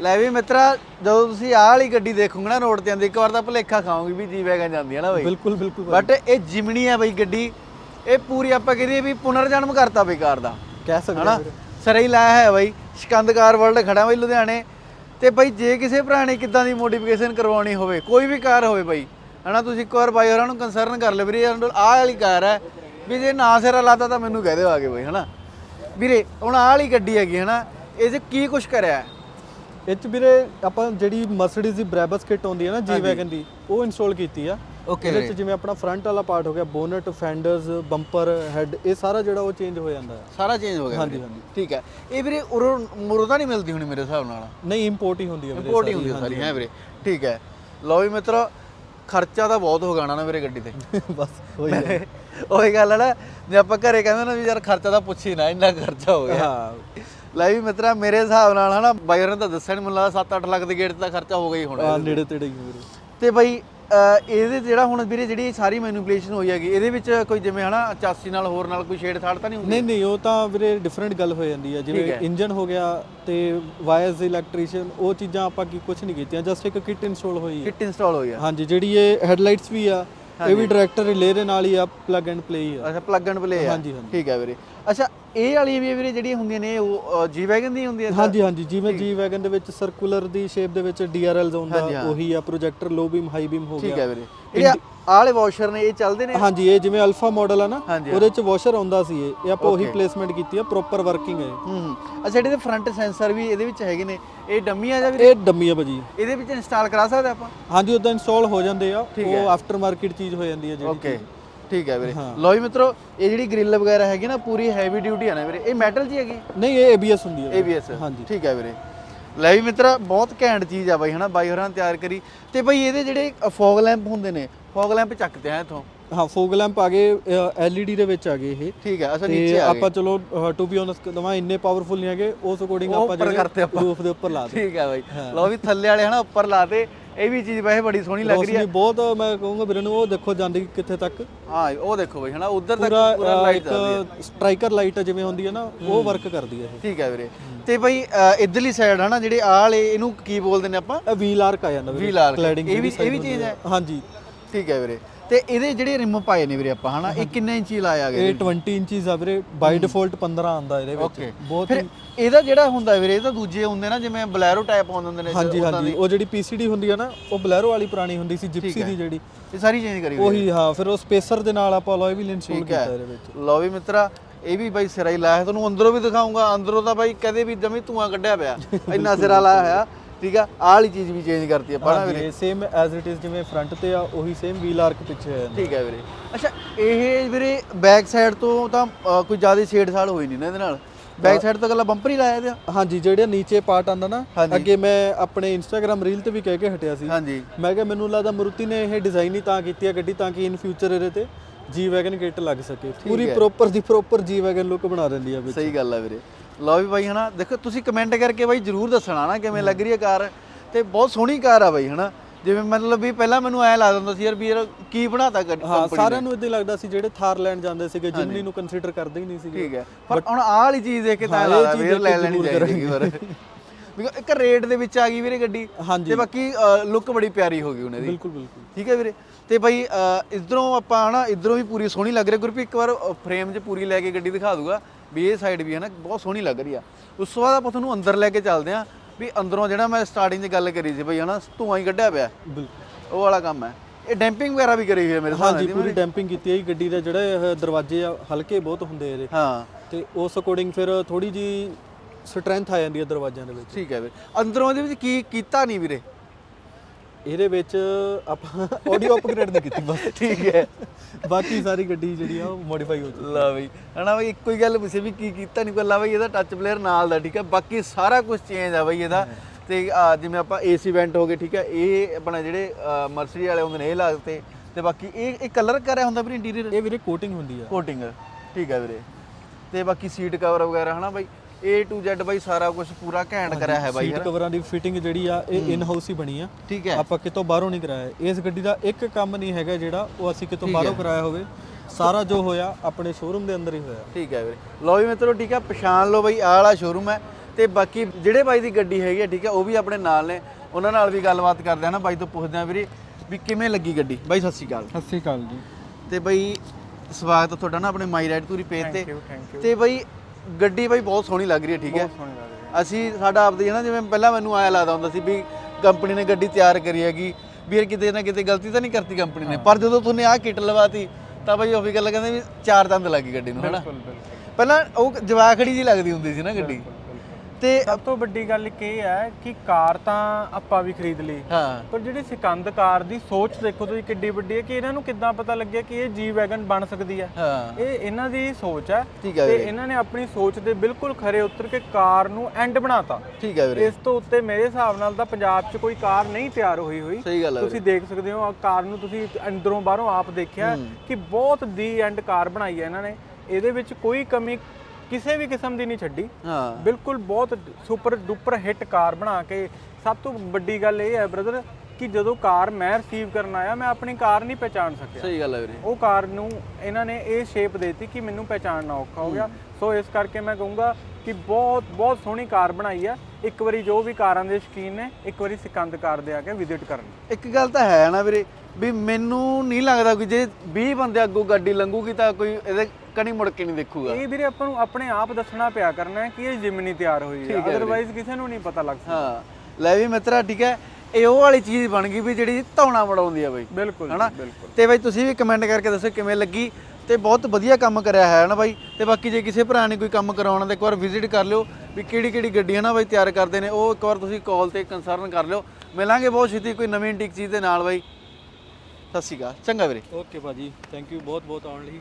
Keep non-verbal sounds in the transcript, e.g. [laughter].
ਲੈ ਵੀ ਮਿੱਤਰਾ ਜਦੋਂ ਤੁਸੀਂ ਆਹ ਵਾਲੀ ਗੱਡੀ ਦੇਖੋਗੇ ਨਾ ਰੋਡ ਤੇ ਆਂਦੇ ਇੱਕ ਵਾਰ ਤਾਂ ਭੁਲੇਖਾ ਖਾਓਗੇ ਵੀ ਜੀ ਵੈਗਨ ਜਾਂਦੀ ਹੈ ਨਾ ਬਈ ਬਿਲਕੁਲ ਬਿਲਕੁਲ। ਬਟ ਇਹ ਜਿਮਣੀ ਆ ਬਈ ਗੱਡੀ ਇਹ ਪੂਰੀ ਆਪਾਂ ਕਹੀਏ ਵੀ ਪੁਨਰ ਜਨਮ ਕਰਤਾ ਬਈ ਕਾਰ ਦਾ ਕਹਿ ਸਕਦੇ ਹਨਾ ਹਾਂ ਵੀਰੇ। ਸਰੇ ਹੀ ਲਾਇਆ ਹੈ ਬਈ ਸਿਕੰਦਕਾਰ ਵਰਲਡ ਖੜਾ ਬਈ ਲੁਧਿਆਣੇ ਤੇ ਬਈ ਜੇ ਕਿਸੇ ਭਰਾ ਨੇ ਕਿੱਦਾਂ ਦੀ ਮੋਡੀਫਿਕੇਸ਼ਨ ਕਰਵਾਉਣੀ ਹੋਵੇ ਕੋਈ ਵੀ ਕਾਰ ਹੋਵੇ ਬਈ ਹਨਾ ਤੁਸੀਂ ਇੱਕ ਵਾਰ ਬਾਈ ਹੋਰਾਂ ਨੂੰ ਕੰਸਰਨ ਕਰ ਲਿਓ ਵੀਰੇ ਆਹ ਵਾਲੀ ਕਾਰ ਹੈ ਵੀ ਜੇ ਨਾ ਸਿਰਾ ਲਾਤਾ ਤਾਂ ਮੈਨੂੰ ਕਹਿ ਦਿਓ ਆਗੇ ਬਈ ਹਨਾ ਵੀਰੇ ਹੁਣ ਆਹ ਵਾਲੀ ਗੱਡੀ ਹੈਗੀ ਹਨਾ ਇਹ 'ਚ ਕੀ ਕੁਝ ਕਰਿਆ ਹੈ? ਇਹ ਚ ਵੀਰੇ ਆਪਾਂ ਜਿਹੜੀ ਮਰਸੀਡੀਜ਼ ਦੀ ਬ੍ਰੈਬਸ ਕਿਟ ਆਉਂਦੀ ਹੈ ਨਾ ਜੀ ਵੈਗਨ ਦੀ ਉਹ ਇੰਸਟਾਲ ਕੀਤੀ ਆ। ਇਹਦੇ ਚ ਜਿਵੇਂ ਆਪਣਾ ਫਰੰਟ ਵਾਲਾ ਪਾਰਟ ਹੋ ਗਿਆ ਬੋਨਟ ਫੈਂਡਰਸ ਬੰਪਰ ਹੈਡ ਇਹ ਸਾਰਾ ਜਿਹੜਾ ਉਹ ਚੇਂਜ ਹੋ ਜਾਂਦਾ ਹੈ। ਸਾਰਾ ਚੇਂਜ ਹੋ ਗਿਆ ਹਾਂਜੀ। ਹਾਂਜੀ। ਠੀਕ ਹੈ। ਇਹ ਵੀਰੇ ਉਰੋਂ ਮੁਰੋਂ ਤਾਂ ਨਹੀਂ ਮਿਲਦੀ ਹੋਣੀ ਮੇਰੇ ਹਿਸਾਬ ਨਾਲ? ਨਹੀਂ ਇੰਪੋਰਟ ਹੀ ਹੁੰਦੀ ਹੈ ਵੀਰੇ ਇੰਪੋਰਟ ਹੀ ਹੁੰਦੀ ਆ ਸਾਰੀ ਹੈ ਵੀਰੇ। ਠੀਕ ਹੈ। ਲਓ ਵੀ ਮਿੱਤਰੋ ਖਰਚਾ ਤਾਂ ਬਹੁਤ ਹੋ ਗਾਣਾ ਨਾ ਵੀਰੇ ਗੱਡੀ ਤੇ। [laughs] ਬਸ ਉਹੀ ਹੈ। ਉਹੀ ਗੱਲ ਹੈ ਨਾ ਜੇ ਆਪਾਂ ਘਰੇ ਕਹਿੰਦੇ ਨਾ ਵੀ ਯਾਰ ਖਰਚਾ ਤਾਂ ਪੁੱਛੀ ਨਾ ਇੰਨਾ ਖਰਚਾ ਹੋ ਗਿਆ। ਹਾਂ। ਲੈ ਵੀ ਮਿੱਤਰਾ ਮੇਰੇ ਹਿਸਾਬ ਨਾਲ ਹਨਾ ਬਾਈ ਹੋਰਾਂ ਨੇ ਤਾਂ ਦੱਸਿਆ ਨਹੀਂ ਮੈਨੂੰ ਲੱਗਦਾ 7-8 ਲੱਖ ਦੇ ਗੇਟ ਤਾਂ ਖਰਚਾ ਹੋ ਗਿਆ ਹੀ ਹੋਣਾ ਆ ਨੇੜੇ ਤੇੜੇ ਹੀ ਵੀਰੇ। ਤੇ ਬਈ ਅਹ, ਇਹਦੇ ਜਿਹੜਾ ਹੁਣ ਵੀਰੇ ਜਿਹੜੀ ਸਾਰੀ ਮੈਨੂਪੂਲੇਸ਼ਨ ਹੋਈ ਹੈਗੀ ਇਹਦੇ ਵਿੱਚ ਕੋਈ ਜਿਵੇਂ ਹਨਾ 84 ਨਾਲ ਹੋਰ ਨਾਲ ਕੋਈ ਛੇੜਛਾੜ ਤਾਂ ਨਹੀਂ ਹੁੰਦੀ? ਨਹੀਂ ਨਹੀਂ ਉਹ ਤਾਂ ਵੀਰੇ ਡਿਫਰੈਂਟ ਗੱਲ ਹੋ ਜਾਂਦੀ ਹੈ ਜਿਵੇਂ। ਇੰਜਨ ਹੋ। ਗਿਆ ਤੇ ਵਾਇਰਸ ਇਲੈਕਟ੍ਰੀਸ਼ੀਅਨ ਉਹ ਚੀਜ਼ਾਂ ਆਪਾਂ ਕੀ ਕੁਝ ਨਹੀਂ ਕੀਤੀਆਂ ਜਸਟ ਇੱਕ ਕਿਟ ਇੰਸਟਾਲ ਹੋਈ ਹੈ ਕਿੱਟ ਇੰਸਟਾਲ ਹੋਈ ਆ। ਹਾਂਜੀ ਜਿਹੜੀ ਇਹ ਹੈਡਲਾਈਟਸ ਵੀ ਆ ਇਹ ਵੀ ਡਾਇਰੈਕਟਰ ਰਿਲੇ ਦੇ ਨਾਲ ਹੀ ਆ ਪਲੱਗ ਐਂਡ ਪਲੇ ਹੀ ਆ। ਅੱਛਾ ਪਲੱਗ ਐਂਡ ਪਲੇ ਆ। ਹਾਂਜੀ, ਹਾਂਜੀ। ਠੀਕ ਹੈ ਵੀਰੇ। ਅੱਛਾ ਇਹ ਵਾਲੀ ਵੀ ਵੀਰੇ ਜਿਹੜੀਆਂ ਹੁੰਦੀਆਂ ਨੇ ਉਹ ਜੀ ਵੈਗਨ ਦੀ ਹੁੰਦੀਆਂ ਹਾਂਜੀ ਹਾਂਜੀ ਜਿਵੇਂ ਜੀ ਵੈਗਨ ਦੇ ਵਿੱਚ ਸਰਕੂਲਰ ਦੀ ਸ਼ੇਪ ਦੇ ਵਿੱਚ ਡੀਆਰਐਲ ਜ਼ੋਨ ਦਾ ਹਾਂ। ਉਹੀ ਆ projector low beam high beam ਹੋ ਠੀਕ ਗਿਆ। ਹੈ ਵੀਰੇ। ਇਹ ਆਹ ਵਾਲੇ ਵਾਸ਼ਰ ਨੇ ਇਹ ਚੱਲਦੇ ਨੇ? ਹਾਂਜੀ ਇਹ ਜਿਵੇਂ ਅਲਫਾ ਮਾਡਲ ਆ ਨਾ ਉਹਦੇ ਚ ਵਾਸ਼ਰ ਆਉਂਦਾ ਸੀ ਇਹ। ਇਹ ਆਪਾਂ ਉਹੀ. ਪਲੇਸਮੈਂਟ ਕੀਤੀ ਆ ਪ੍ਰੋਪਰ ਵਰਕਿੰਗ ਹੈ ਹੂੰ ਹੂੰ। ਅੱਛਾ ਜਿਹੜੇ ਫਰੰਟ ਸੈਂਸਰ ਵੀ ਇਹਦੇ ਵਿੱਚ ਹੈਗੇ ਨੇ। ਇਹ ਡੰਮੀ ਆ ਜਾਂ ਵੀਰੇ? ਇਹ ਡੰਮੀ ਆ ਭਾਜੀ। ਇਹਦੇ ਵਿੱਚ ਇੰਸਟਾਲ ਕਰਾ ਸਕਦੇ ਆਪਾਂ? ਹਾਂਜੀ ਉਦਾਂ ਇੰਸਟਾਲ ਹੋ ਜਾਂਦੇ ਆ। ਉਹ ਆਫਟਰ ਮਾਰਕੀਟ ਚੀਜ਼ ਹੋ ਜਾਂਦੀ ਹੈ ਜਿਹੜੀ ਓਕੇ ਠੀਕ ਹੈ ਵੀਰੇ। ਹਾਂ। ਲਓ ਜੀ ਮਿੱਤਰੋ ਇਹ ਜਿਹੜੀ ਗ੍ਰਿਲ ਵਗੈਰਾ ਹੈਗੀ ਨਾ ਪੂਰੀ ਹੈਵੀ ਡਿਊਟੀ ਆ ਨਾ ਵੀਰੇ। ਇਹ ਮੈਟਲ ਜੀ ਹੈਗੀ? ਨਹੀਂ ਇਹ ABS ਹੁੰਦੀ ਹੈ ABS ਹਾਂਜੀ। ਠੀਕ ਹੈ ਵੀਰੇ। ਲੈ ਵੀ ਮਿੱਤਰਾ ਬਹੁਤ ਘੈਂਟ ਚੀਜ਼ ਆ ਬਾਈ ਹਨਾ? ਬਾਈ ਹੋਰਾਂ ਨੇ ਤਿਆਰ ਕਰੀ। ਤੇ ਬਈ ਇਹਦੇ ਜਿਹੜੇ ਫੌਗ ਲੈਂਪ ਹੁੰਦੇ ਨੇ ਫੌਗ ਲੈਂਪ ਚੱਕਦੇ ਆ ਇਥੋਂ। ਹਾਂ ਫੋਗ ਲੈਂਪ ਆ ਗਏ LED ਦੇ ਵਿੱਚ ਆ ਗਏ ਇਹ। ਠੀਕ ਹੈ ਅਸਾਂ ਤੇ ਨੀਚੇ ਆ ਗਏ। ਆਪਾਂ ਚਲੋ ਟੂ ਬੀ ਓਨੈਸਟ ਦਵਾ ਇੰਨੇ ਪਾਵਰਫੁਲ ਨਹੀਂ ਹੈਗੇ ਉਸ ਅਕੋਰਡਿੰਗ ਆਪਾਂ ਉੱਪਰ ਕਰਤੇ ਆਪਾਂ। ਰੂਫ ਦੇ ਉੱਪਰ ਲਾ [laughs] ਦੇ ਠੀਕ ਹੈ ਬਾਈ। ਲਓ ਵੀ ਥੱਲੇ ਵਾਲੇ ਹਨਾ ਉੱਪਰ ਲਾਤੇ ਇਹ ਵੀ ਚੀਜ਼ ਵੈਸੇ ਬੜੀ ਸੋਹਣੀ ਲੱਗ ਰਹੀ ਹੈ ਰੋਸ਼ਨੀ ਬਹੁਤ ਮੈਂ ਕਹੂੰਗਾ ਵੀਰੇ ਨੂੰ ਉਹ ਦੇਖੋ ਜਾਂਦੀ ਕਿੱਥੇ ਤੱਕ। ਹਾਂ ਉਹ ਦੇਖੋ ਬਈ ਹਨਾ ਉਧਰ ਤੱਕ ਪੂਰਾ ਪੂਰਾ ਲਾਈਟ ਇੱਕ ਚੱਲਦੀ ਹੈ ਸਟ੍ਰਾਈਕਰ ਲਾਈਟ ਜਿਵੇਂ ਹੁੰਦੀ ਹੈ ਨਾ ਉਹ ਵਰਕ ਕਰਦੀ ਹੈ ਠੀਕ ਹੈ ਵੀਰੇ। ਤੇ ਬਈ ਇੱਧਰਲੀ ਸਾਈਡ ਹਨਾ ਜਿਹੜੇ ਆਹ ਵਾਲੇ ਇਹਨੂੰ ਕੀ ਬੋਲਦੇ ਨੇ ਆਪਾਂ? ਇਹ ਵੀਲ ਆਰਕ ਆ ਜਾਂਦਾ ਵੀਰੇ Wheel arc, ਇਹ ਵੀ- ਇਹ ਵੀ ਚੀਜ਼ ਹੈ? ਹਾਂਜੀ। ਠੀਕ ਹੈ ਵੀਰੇ। ਤੇ ਇਹਦੇ ਜਿਹੜੇ ਰਿਮ ਪਾਏ ਨੇ ਵੀਰੇ ਆਪਾਂ ਹਨਾ? ਇਹ ਕਿੰਨੇ ਇੰਚੀ ਲਾਇਆ ਗਿਆ ਇਹ 20 ਇੰਚੀਜ਼ ਆ ਵੀਰੇ ਬਾਈ ਡਿਫਾਲਟ 15 ਆਂਦਾ ਇਹਦੇ ਵਿੱਚ। ਬਹੁਤ ਫਿਰ ਇਹਦਾ ਜਿਹੜਾ ਹੁੰਦਾ ਵੀਰੇ ਇਹ ਤਾਂ ਦੂਜੇ ਹੁੰਦੇ ਨਾ ਜਿਵੇਂ ਬਲੈਰੋ ਟਾਈਪ ਆਉਂਦੇ ਹੁੰਦੇ ਨੇ ਹਾਂਜੀ ਹਾਂਜੀ। ਉਹ ਜਿਹੜੀ PCD ਹੁੰਦੀ ਆ ਨਾ ਉਹ ਬਲੈਰੋ ਵਾਲੀ ਪੁਰਾਣੀ ਹੁੰਦੀ ਸੀ ਜਿਪਸੀ ਦੀ ਜਿਹੜੀ। ਇਹ ਸਾਰੀ ਚੇਂਜ ਕਰੀ ਉਹੀ ਹਾਂ ਫਿਰ ਉਹ ਸਪੇਸਰ ਦੇ ਨਾਲ ਆਪਾਂ ਅਲੋਏ ਵੀ ਠੀਕ ਕੀਤਾ ਇਹਦੇ ਵਿੱਚ। ਵੀ ਮਿੱਤਰਾ ਇਹ ਵੀ ਬਾਈ ਸਿਰਾ ਹੀ ਲਾਇਆ। ਤੁਹਾਨੂੰ ਅੰਦਰੋਂ ਵੀ ਦਿਖਾਉਂਗਾ ਅੰਦਰੋਂ ਤਾਂ ਬਾਈ ਕਦੇ ਵੀ ਜਮੀ ਧੂਆਂ ਕੱਢਿਆ ਪਿਆ। ਇੰਨਾ ਸਿਰਾ ਲਾਇਆ ਹੋਇਆ। ਠੀਕ ਆ? ਆਹ ਵਾਲੀ ਚੀਜ਼ ਵੀ ਚੇਂਜ ਕਰਤੀ ਆਪਾਂ ਨਾ ਵੀਰੇ? ਸੇਮ ਐਜ਼ ਇਟ ਇਜ਼ ਜਿਵੇਂ ਫਰੰਟ ਤੇ ਆ ਉਹੀ ਸੇਮ ਵੀਲ ਆਰਕ ਪਿੱਛੇ ਆ ਠੀਕ ਹੈ ਵੀਰੇ। ਅੱਛਾ ਇਹ ਵੀਰੇ ਬੈਕ ਸਾਈਡ ਤੋਂ ਤਾਂ ਅ, ਕੋਈ ਜ਼ਿਆਦਾ ਛੇੜਛਾੜ ਹੋਈ ਨਹੀਂ ਨਾ ਇਹਦੇ ਨਾਲ? ਬੈਕ ਸਾਈਡ ਤੋਂ ਗੱਲਾਂ ਬੰਪਰ ਹੀ ਲਾਇਆ ਇਹਦਾ ਹਾਂਜੀ ਜਿਹੜੇ ਨੀਚੇ ਪਾਰਟ ਆਂਦਾ ਨਾ ਹਾਂਜੀ। ਅੱਗੇ ਮੈਂ ਆਪਣੇ ਇੰਸਟਾਗ੍ਰam ਰੀਲ ਤੇ ਵੀ ਕਹਿ ਕੇ ਹਟਿਆ ਸੀ। ਹਾਂਜੀ। ਮੈਂ ਕਿਹਾ ਮੈਨੂੰ ਲੱਗਦਾ ਮਰੂਤੀ ਨੇ ਇਹ ਡਿਜ਼ਾਈਨ ਹੀ ਤਾਂ ਕੀਤੀ ਆ ਗੱਡੀ ਤਾਂ ਕਿ ਇਨ ਫਿਊਚਰ ਇਹਦੇ ਤੇ ਜੀ ਵੈਗਨ ਕਿਟ ਲੱਗ ਸਕੇ। ਪੂਰੀ ਪ੍ਰੋਪਰ ਦੀ ਪ੍ਰੋਪਰ ਜੀ ਵੈਗਨ ਲੁੱਕ ਬਣਾ ਦਿੰਦੀ ਆ ਵਿੱਚ। ਸਹੀ ਗੱਲ ਆ ਵੀਰੇ। ਲਓ ਵੀ ਬਾਈ ਹਨਾ? ਦੇਖੋ ਤੁਸੀਂ ਕਮੈਂਟ ਕਰਕੇ ਬਾਈ ਜਰੂਰ ਦੱਸਣਾ ਨਾ ਕਿਵੇਂ ਲੱਗ ਰਹੀ ਹੈ ਕਾਰ। ਤੇ ਬਹੁਤ ਸੋਹਣੀ ਕਾਰ ਆ ਬਾਈ ਹਨਾ? ਜਿਵੇਂ ਮਤਲਬ ਵੀ ਪਹਿਲਾਂ ਮੈਨੂੰ ਐ ਲੱਗਦਾ ਹੁੰਦਾ ਸੀ ਯਾਰ ਵੀ ਯਾਰ ਕੀ ਬਣਾਤਾ ਗੱਡੀ ਹਾਂ ਸਾਰਿਆਂ ਨੂੰ? ਇਦਾਂ ਲੱਗਦਾ ਸੀ ਜਿਹੜੇ ਥਾਰ ਲੈਣ ਜਾਂਦੇ ਸੀਗੇ ਜਿਮਨੀ ਨੂੰ ਕੰਸੀਡਰ ਕਰਦੇ ਹੀ ਨਹੀਂ ਸੀਗੇ। ਠੀਕ ਹੈ। ਪਰ ਹੁਣ ਆਹ ਵਾਲੀ ਚੀਜ਼ ਦੇਖ ਕੇ ਤਾਂ ਲੱਗਦਾ ਵੀਰ ਲੈ ਲੈਣੀ ਚਾਹੀਦੀ ਵਾਰ ਬਿਕੋ ਇੱਕ ਰੇਟ ਦੇ ਵਿੱਚ ਆ ਗਈ ਵੀਰੇ ਗੱਡੀ। ਤੇ ਬਾਕੀ ਲੁੱਕ ਬੜੀ ਪਿਆਰੀ ਹੋ ਗਈ ਉਹਨਾਂ ਦੀ। ਬਿਲਕੁਲ ਬਿਲਕੁਲ। ਠੀਕ ਹੈ ਵੀਰੇ। ਤੇ ਬਾਈ ਇਧਰੋਂ ਆਪਾਂ ਹਨਾ ਇਧਰੋਂ ਵੀ ਪੂਰੀ ਸੋਹਣੀ ਲੱਗ ਰਹੀ ਹੈ। ਗੁਰਪ੍ਰੀਤ ਇੱਕ ਵਾਰ ਫਰੇਮ 'ਚ ਪੂਰੀ ਲੈ ਕੇ ਗੱਡੀ ਦਿਖਾ ਦੂਗਾ। ਵੀ ਇਹ ਸਾਈਡ ਵੀ ਹੈ ਨਾ ਬਹੁਤ ਸੋਹਣੀ ਲੱਗ ਰਹੀ ਆ। ਉਸ ਤੋਂ ਬਾਅਦ ਆਪਾਂ ਤੁਹਾਨੂੰ ਅੰਦਰ ਲੈ ਕੇ ਚੱਲਦੇ ਆਂ ਵੀ ਅੰਦਰੋਂ ਜਿਹੜਾ ਮੈਂ ਸਟਾਰਟਿੰਗ 'ਚ ਗੱਲ ਕਰੀ ਸੀ ਬਈ ਹਨਾ ਧੂਆਂ ਹੀ ਕੱਢਿਆ ਪਿਆ। ਬਿਲਕੁਲ। ਉਹ ਵਾਲਾ ਕੰਮ ਹੈ। ਇਹ ਡੈਂਪਿੰਗ ਵਗੈਰਾ ਵੀ ਕਰੀ ਹੋਈ ਹੈ ਮੇਰੇ ਨਾਲ ਹਾਂਜੀ ਪੂਰੀ ਡੈਂਪਿੰਗ ਕੀਤੀ ਹੈ ਜੀ ਗੱਡੀ ਦੇ ਜਿਹੜੇ ਦਰਵਾਜ਼ੇ ਆ ਹਲਕੇ ਬਹੁਤ ਹੁੰਦੇ ਇਹਦੇ। ਹਾਂ। ਤੇ ਉਸ ਅਕੋਰਡਿੰਗ ਫਿਰ ਥੋੜੀ ਜੀ ਸਟਰੈਂਥ ਆ ਜਾਂਦੀ ਹੈ ਦਰਵਾਜ਼ਿਆਂ ਦੇ ਵਿੱਚ। ਠੀਕ ਹੈ ਵੀਰੇ। ਅੰਦਰੋਂ ਇਹਦੇ ਵਿੱਚ ਕੀ ਕੀਤਾ ਨਹੀਂ ਵੀਰੇ? ਇਹਦੇ ਵਿੱਚ ਆਪਾਂ ਆਡੀਓ ਅਪਗ੍ਰੇਡ ਨਹੀਂ ਕੀਤੀ ਬਸ। ਠੀਕ ਹੈ। ਬਾਕੀ ਸਾਰੀ ਗੱਡੀ ਜਿਹੜੀ ਆ ਉਹ ਮੋਡੀਫਾਈ ਹੋ ਚੁੱਕੀ ਲਾ ਬਈ। ਹਨਾ ਬਈ ਇੱਕੋ ਹੀ ਗੱਲ ਪੁੱਛੇ ਵੀ ਕੀ ਕੀਤਾ ਨਹੀਂ ਕੱਲਾ ਬਈ ਇਹਦਾ ਟੱਚ ਪਲੇਅਰ ਨਾਲ ਦਾ ਠੀਕ ਹੈ। ਬਾਕੀ ਸਾਰਾ ਕੁਝ ਚੇਂਜ ਆ ਬਈ ਇਹਦਾ। ਤੇ ਜਿਵੇਂ ਆਪਾਂ ਏਸੀ ਵੈਂਟ ਹੋ ਗਏ ਠੀਕ ਹੈ। ਇਹ ਆਪਣਾ ਜਿਹੜੇ ਮਰਸਰੀ ਵਾਲੇ ਹੁੰਦੇ ਨੇ ਇਹ ਲੱਗਤੇ ਤੇ ਬਾਕੀ ਇਹ ਇਹ ਕਲਰ ਕਰਿਆ ਹੁੰਦਾ ਵੀਰੇ ਇੰਟੀਰੀਅਰ ਇਹ ਵੀਰੇ ਕੋਟਿੰਗ ਹੁੰਦੀ ਆ। ਕੋਟਿੰਗ ਠੀਕ ਹੈ ਵੀਰੇ। ਤੇ ਬਾਕੀ ਸੀਟ ਕਵਰ ਵਗੈਰਾ ਹਨਾ ਬਾਈ। A to Z ਬਾਈ ਸਾਰਾ ਕੁਝ ਪੂਰਾ ਘੈਂਟ ਕਰਿਆ ਹੈ ਬਾਈ ਸੀਟ ਕਵਰਾਂ ਦੀ ਫਿਟਿੰਗ ਜਿਹੜੀ ਆ ਇਹ ਇਨ ਹਾਊਸ ਹੀ ਬਣੀ ਆ। ਠੀਕ ਹੈ। ਆਪਾਂ ਕਿਤੋਂ ਬਾਹਰੋਂ ਨਹੀਂ ਕਰਾਇਆ। ਇਸ ਗੱਡੀ ਦਾ ਇੱਕ ਕੰਮ ਨਹੀਂ ਹੈਗਾ ਜਿਹੜਾ ਉਹ ਅਸੀਂ ਕਿਤੋਂ ਬਾਹਰੋਂ ਕਰਾਇਆ ਹੋਵੇ। ਸਾਰਾ ਜੋ ਹੋਇਆ ਆਪਣੇ ਸ਼ੋਰੂਮ ਦੇ ਅੰਦਰ ਹੀ ਹੋਇਆ। ਠੀਕ ਹੈ ਵੀਰੇ। ਲਓ ਵੀ ਮਿੱਤਰੋ ਠੀਕ ਹੈ ਪਛਾਣ ਲਓ ਬਈ ਆਹ ਵਾਲਾ ਸ਼ੋਰੂਮ ਹੈ। ਤੇ ਬਾਕੀ ਜਿਹੜੇ ਬਾਈ ਦੀ ਗੱਡੀ ਹੈਗੀ ਆ ਠੀਕ ਹੈ ਉਹ ਵੀ ਆਪਣੇ ਨਾਲ ਨੇ। ਉਹਨਾਂ ਨਾਲ ਵੀ ਗੱਲਬਾਤ ਕਰਦੇ ਆ ਨਾ ਬਾਈ ਤੋਂ ਪੁੱਛਦੇ ਆ ਵੀਰੇ ਵੀ ਕਿਵੇਂ ਲੱਗੀ ਗੱਡੀ? ਬਾਈ ਸਤਿ ਸ਼੍ਰੀ ਅਕਾਲ। ਸਤਿ ਸ਼੍ਰੀ ਅਕਾਲ ਜੀ। ਤੇ ਬਾਈ ਸਵਾਗਤ ਆ ਤੁਹਾਡਾ ਨਾ ਆਪਣੇ ਮਾਈ ਰਾਈਡ ਟੂਰੀ ਪੇਜ ਤੇ। ਤੇ ਬਾਈ ਗੱਡੀ ਬਾਈ ਬਹੁਤ ਸੋਹਣੀ ਲੱਗ ਰਹੀ ਹੈ ਠੀਕ ਹੈ। ਬਹੁਤ ਸੋਹਣੀ ਲੱਗ ਰਹੀ ਅਸੀਂ ਸਾਡਾ ਆਪਦੀ ਹੈ ਨਾ ਜਿਵੇਂ ਪਹਿਲਾਂ ਮੈਨੂੰ ਆਇਆ ਲੱਗਦਾ ਹੁੰਦਾ ਸੀ ਵੀ ਕੰਪਨੀ ਨੇ ਗੱਡੀ ਤਿਆਰ ਕਰੀ ਹੈਗੀ ਵੀ ਇਹ ਕਿਤੇ ਨਾ ਕਿਤੇ ਗਲਤੀ ਤਾਂ ਨਹੀਂ ਕਰਤੀ ਕੰਪਨੀ ਨੇ। ਪਰ ਜਦੋਂ ਤੁਹਾਨੂੰ ਆਹ ਕਿੱਟ ਲਵਾਤੀ ਤਾਂ ਬਾਈ ਉਹ ਵੀ ਗੱਲ ਕਹਿੰਦੇ ਵੀ ਚਾਰ ਦੰਦ ਲੱਗੀ ਗੱਡੀ ਨੂੰ ਹਨਾ। ਬਿਲਕੁਲ ਬਿਲਕੁਲ। ਪਹਿਲਾਂ ਉਹ ਜਵਾਖੜੀ ਜੀ ਲੱਗਦੀ ਹੁੰਦੀ ਸੀ ਨਾ ਗੱਡੀ। ਤੇ ਸਭ ਤੋਂ ਵੱਡੀ ਗੱਲ ਇਹ ਹੈ ਕਿ ਕਾਰ ਤਾਂ ਆਪਾਂ ਵੀ ਖਰੀਦ ਲਈ। ਹਾਂ। ਪਰ ਜਿਹੜੀ ਸਿਕੰਦ ਕਾਰ ਦੀ ਸੋਚ ਦੇਖੋ ਤੁਸੀਂ ਕਿੱਡੀ ਵੱਡੀ ਹੈ ਕਿ ਇਹਨਾਂ ਨੂੰ ਕਿੱਦਾਂ ਪਤਾ ਲੱਗਿਆ ਕਿ ਇਹ ਜੀ ਵੈਗਨ ਬਣ ਸਕਦੀ ਹੈ। ਹਾਂ। ਇਹ ਇਹਨਾਂ ਦੀ ਸੋਚ ਹੈ ਤੇ ਇਹਨਾਂ ਨੇ ਆਪਣੀ ਸੋਚ ਦੇ ਬਿਲਕੁਲ ਖਰੇ ਉਤਰ ਕੇ ਕਾਰ ਨੂੰ ਐਂਡ ਬਣਾਤਾ। ਠੀਕ ਹੈ ਵੀਰੇ। ਇਸ ਤੋਂ ਉੱਤੇ ਮੇਰੇ ਹਿਸਾਬ ਨਾਲ ਤਾਂ ਪੰਜਾਬ 'ਚ ਕੋਈ ਕਾਰ ਨਹੀਂ ਤਿਆਰ ਹੋਈ ਹੋਈ। ਸਹੀ ਗੱਲ ਹੈ ਤੁਸੀਂ ਦੇਖ ਸਕਦੇ ਹੋ ਆ ਕਾਰ ਨੂੰ ਤੁਸੀਂ ਅੰਦਰੋਂ ਬਾਹਰੋਂ ਆਪ ਦੇਖਿਆ ਕਿ ਬਹੁਤ ਦੀ ਐਂਡ ਕਾਰ ਬਣਾਈ ਹੈ ਇਹਨਾਂ ਨੇ। ਇਹਦੇ ਵਿੱਚ ਕੋਈ ਕਮੀ ਕਿਸੇ ਵੀ ਕਿਸਮ ਦੀ ਨਹੀਂ ਛੱਡੀ। ਹਾਂ। ਬਿਲਕੁਲ ਬਹੁਤ ਸੁਪਰ ਡੁਪਰ ਹਿੱਟ ਕਾਰ ਬਣਾ ਕੇ ਸਭ ਤੋਂ ਵੱਡੀ ਗੱਲ ਇਹ ਹੈ ਬ੍ਰਦਰ ਕਿ ਜਦੋਂ ਕਾਰ ਮੈਂ ਰਿਸੀਵ ਕਰਨ ਆਇਆ ਮੈਂ ਆਪਣੀ ਕਾਰ ਨਹੀਂ ਪਹਿਚਾਨ ਸਕਿਆ। ਸਹੀ ਗੱਲ ਹੈ ਵੀਰੇ। ਉਹ ਕਾਰ ਨੂੰ ਇਹਨਾਂ ਨੇ ਇਹ ਸ਼ੇਪ ਦੇਤੀ ਕਿ ਮੈਨੂੰ ਪਹਿਚਾਨਣਾ ਔਖਾ ਹੋ ਗਿਆ। ਸੋ ਇਸ ਕਰਕੇ ਮੈਂ ਕਹੂੰਗਾ ਕਿ ਬਹੁਤ ਬਹੁਤ ਸੋਹਣੀ ਕਾਰ ਬਣਾਈ ਆ ਇੱਕ ਵਾਰੀ ਜੋ ਵੀ ਕਾਰਾਂ ਦੇ ਸ਼ੌਕੀਨ ਨੇ ਇੱਕ ਵਾਰੀ ਸਿਕੰਦ ਕਾਰ ਦੇ ਆ ਕੇ ਵਿਜ਼ਿਟ ਕਰਨ। ਇੱਕ ਗੱਲ ਤਾਂ ਹੈ ਨਾ ਵੀਰੇ ਵੀ ਮੈਨੂੰ ਨਹੀਂ ਲੱਗਦਾ ਕਿ ਜੇ 20 ਬੰਦੇ ਅੱਗੋਂ ਗੱਡੀ ਲੰਘੂਗੀ ਤਾਂ ਕੋਈ ਇਹਦੇ ਕਣੀ ਮੁੜ ਕੇ ਨਹੀਂ ਦੇਖੂਗਾ। ਇਹ ਵੀਰੇ ਆਪਾਂ ਨੂੰ ਆਪਣੇ ਆਪ ਦੱਸਣਾ ਪਿਆ ਕਰਨਾ ਹੈ ਕਿ ਇਹ ਜਿਮ ਨਹੀਂ ਤਿਆਰ ਹੋਈ ਹੈ ਅਦਰਵਾਈਜ਼ ਕਿਸੇ ਨੂੰ ਨਹੀਂ ਪਤਾ ਲੱਗ ਸਕਦਾ। ਹਾਂ। ਲੈ ਵੀ ਮਿੱਤਰਾ ਠੀਕ ਹੈ। ਇਹ ਉਹ ਵਾਲੀ ਚੀਜ਼ ਬਣ ਗਈ ਵੀ ਜਿਹੜੀ ਧੌਣਾ ਮੜਾਉਂਦੀ ਆ ਬਈ। ਬਿਲਕੁਲ ਹਨਾ? ਤੇ ਬਾਈ ਤੁਸੀਂ ਵੀ ਕਮੈਂਟ ਕਰਕੇ ਦੱਸੋ ਕਿਵੇਂ ਲੱਗੀ। ਤੇ ਬਹੁਤ ਵਧੀਆ ਕੰਮ ਕਰਿਆ ਹੈ ਨਾ ਬਾਈ। ਤੇ ਬਾਕੀ ਜੇ ਕਿਸੇ ਭਰਾ ਨੇ ਕੋਈ ਕੰਮ ਕਰਾਉਣਾ ਤਾਂ ਇੱਕ ਵਾਰ ਵਿਜ਼ਿਟ ਕਰ ਲਿਓ ਵੀ ਕਿਹੜੀ ਕਿਹੜੀ ਗੱਡੀ ਨਾ ਬਾਈ ਤਿਆਰ ਕਰਦੇ ਨੇ। ਉਹ ਇੱਕ ਵਾਰ ਤੁਸੀਂ ਕਾਲ ਤੇ ਕੰਸਰਨ ਕਰ ਲਿਓ। ਮਿਲਾਂਗੇ ਬਹੁਤ ਛੇਤੀ ਕੋਈ ਨਵੀਂ ਟਿਕ ਚੀਜ਼ ਦੇ ਨਾਲ ਬਾਈ। ਸਤਿ ਸ਼੍ਰੀ ਅਕਾਲ। ਚੰਗਾ ਵੀਰੇ। ਓਕੇ ਭਾਜੀ ਥੈਂਕ ਯੂ ਬਹੁਤ ਬਹੁਤ ਆਉਣ ਲਈ।